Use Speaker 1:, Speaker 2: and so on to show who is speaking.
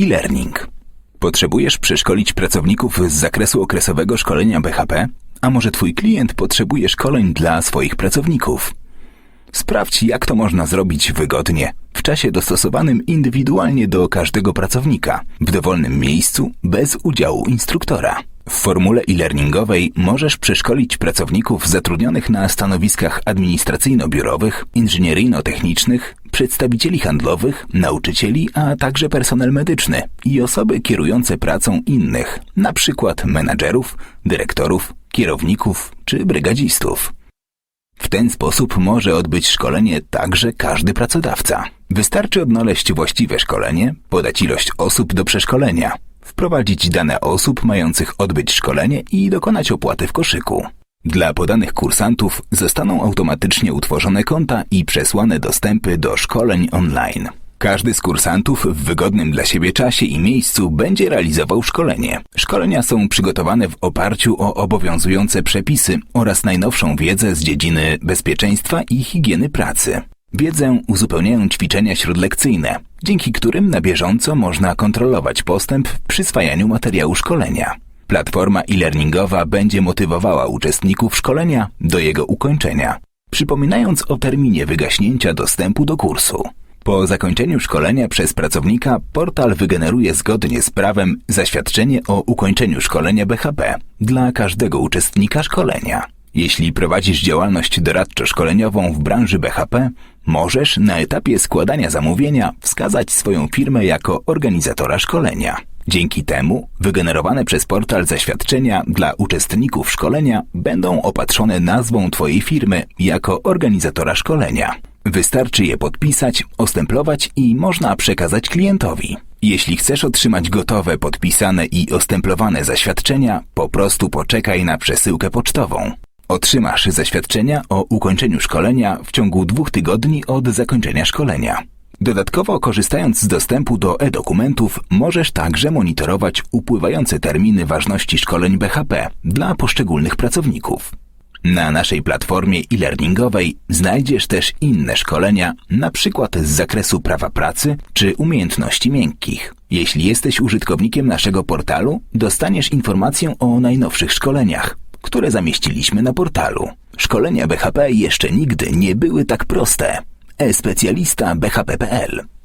Speaker 1: e-learning. Potrzebujesz przeszkolić pracowników z zakresu okresowego szkolenia BHP? A może twój klient potrzebuje szkoleń dla swoich pracowników? Sprawdź, jak to można zrobić wygodnie, w czasie dostosowanym indywidualnie do każdego pracownika, w dowolnym miejscu, bez udziału instruktora. W formule e-learningowej możesz przeszkolić pracowników zatrudnionych na stanowiskach administracyjno-biurowych, inżynieryjno-technicznych, przedstawicieli handlowych, nauczycieli, a także personel medyczny i osoby kierujące pracą innych, przykład menadżerów, dyrektorów, kierowników czy brygadzistów. W ten sposób może odbyć szkolenie także każdy pracodawca. Wystarczy odnaleźć właściwe szkolenie, podać ilość osób do przeszkolenia, wprowadzić dane osób mających odbyć szkolenie i dokonać opłaty w koszyku. Dla podanych kursantów zostaną automatycznie utworzone konta i przesłane dostępy do szkoleń online. Każdy z kursantów w wygodnym dla siebie czasie i miejscu będzie realizował szkolenie. Szkolenia są przygotowane w oparciu o obowiązujące przepisy oraz najnowszą wiedzę z dziedziny bezpieczeństwa i higieny pracy. Wiedzę uzupełniają ćwiczenia śródlekcyjne, dzięki którym na bieżąco można kontrolować postęp w przyswajaniu materiału szkolenia. Platforma e-learningowa będzie motywowała uczestników szkolenia do jego ukończenia, przypominając o terminie wygaśnięcia dostępu do kursu. Po zakończeniu szkolenia przez pracownika portal wygeneruje zgodnie z prawem zaświadczenie o ukończeniu szkolenia BHP dla każdego uczestnika szkolenia. Jeśli prowadzisz działalność doradczo-szkoleniową w branży BHP, możesz na etapie składania zamówienia wskazać swoją firmę jako organizatora szkolenia. Dzięki temu wygenerowane przez portal zaświadczenia dla uczestników szkolenia będą opatrzone nazwą Twojej firmy jako organizatora szkolenia. Wystarczy je podpisać, ostemplować i można przekazać klientowi. Jeśli chcesz otrzymać gotowe, podpisane i ostemplowane zaświadczenia, po prostu poczekaj na przesyłkę pocztową. Otrzymasz zaświadczenia o ukończeniu szkolenia w ciągu dwóch tygodni od zakończenia szkolenia. Dodatkowo, korzystając z dostępu do e-dokumentów, możesz także monitorować upływające terminy ważności szkoleń BHP dla poszczególnych pracowników. Na naszej platformie e-learningowej znajdziesz też inne szkolenia, przykład z zakresu prawa pracy czy umiejętności miękkich. Jeśli jesteś użytkownikiem naszego portalu, dostaniesz informację o najnowszych szkoleniach, które zamieściliśmy na portalu. Szkolenia BHP jeszcze nigdy nie były tak proste. E-specjalista BHP.pl